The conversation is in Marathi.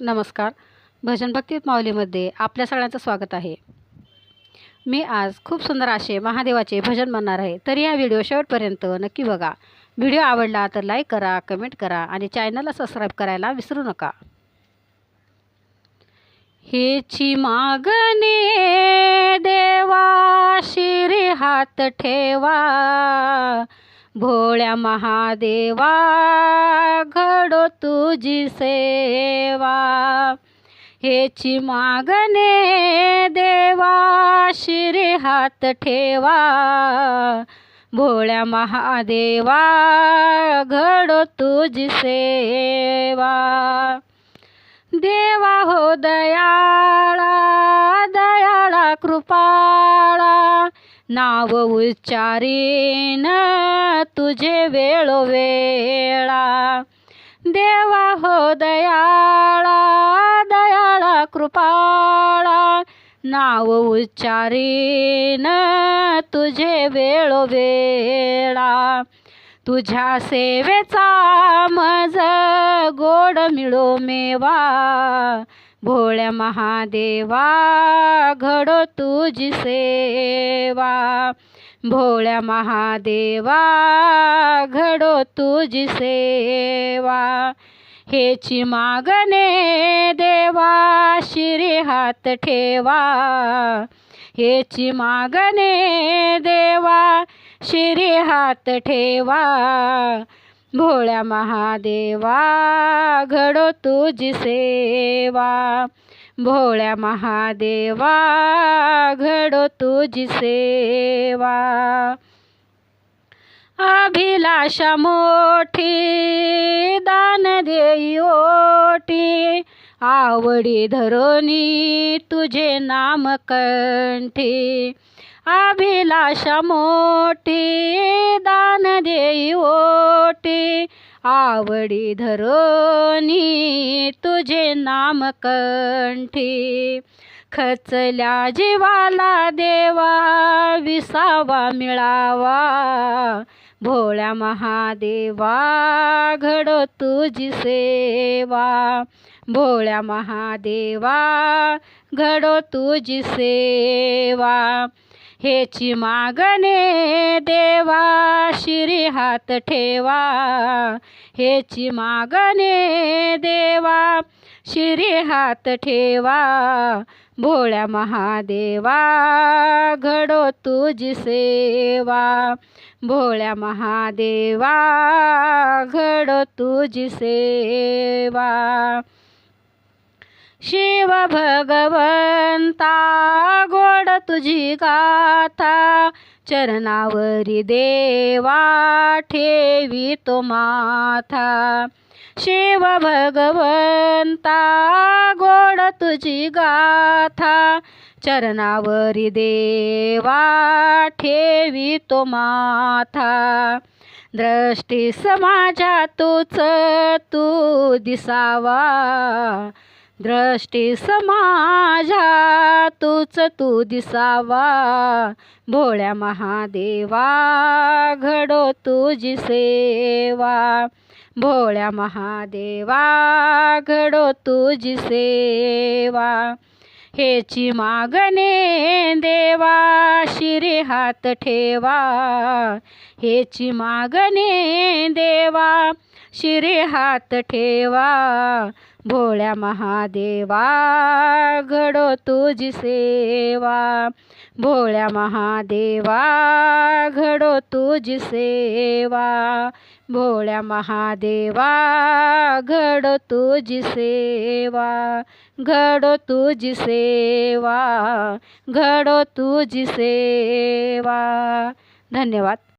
नमस्कार. भजन भक्ती माऊलीमध्ये आपल्या सगळ्यांचं स्वागत आहे. मी आज खूप सुंदर असे महादेवाचे भजन म्हणणार आहे. तर या व्हिडिओ शेवटपर्यंत नक्की बघा. व्हिडिओ आवडला तर लाईक करा कमेंट करा आणि चॅनलला सबस्क्राईब करायला विसरू नका. हेची मागणे देवा शिरी हात ठेवा. भोळ्या महादेवा घडो तुझी सेवा. हेची मागणे देवा शिरी हात ठेवा. भोळ्या महादेवा घडो तुझी सेवा. देवा हो दयाळा दयाळा कृपाळा. नाव उच्चारीन तुझे वेळोवेळा देवा हो दयाळा दयाळा कृपाळा. नाव उच्चारीन तुझे वेळोवेळा तुझ्या सेवेचा मज गोड मिळो मेवा. भोळ्या महादेवा घडो तुझी सेवा. भोळ्या महादेवा घडो तुझी सेवा. हेची मागणे देवा शिरी हात ठेवा. हेची मागणे देवा शिरी हात ठेवा. भोळ्या महादेवा घडो तुझी सेवा. भोळ्या महादेवा घडो तुझी सेवा. अभिलाषा मोठी दान देई ओटी. आवडी धरोनी तुझे नाम कंठी अभिलाषा मोठी दान देई ओटी. आवडी धरोनी तुझे नाम कंठी. खचल्या जीवाला देवा विसावा मिळावा. भोळ्या महादेवा घडो तुझी सेवा. भोळ्या महादेवा घडो तुझी सेवा. हेची मागणे देवा शिरी हात ठेवा. हेची मागणे देवा शिरी हात ठेवा. भोळ्या महादेवा घडो तुझी सेवा. भोळ्या महादेवा घडो तुझी सेवा. शिव भगवंता गोड तुझी गाथा चरणावरी देवा ठेवी तो माथा. शिव भगवंता गोड तुझी गाथा चरणावरी देवा ठेवी तो माथा. दृष्टी समाजा तूच तू दिसावा दृष्टी समाजा तूच तू दिसावा. भोळ्या महादेवा घडो तुझी सेवा. भोळ्या महादेवा घडो तुझी सेवा. हेची मागणे देवा शिरी हात ठेवा. हेची मागणे देवा शिरे हात ठेवा भोळ्या महादेवा घडो तुझी सेवा. भोळ्या महादेवा घडो तुझी सेवा. भोळ्या महादेवा घडो तुझी सेवा. घडो तुझी सेवा घडो तुझी सेवा. धन्यवाद.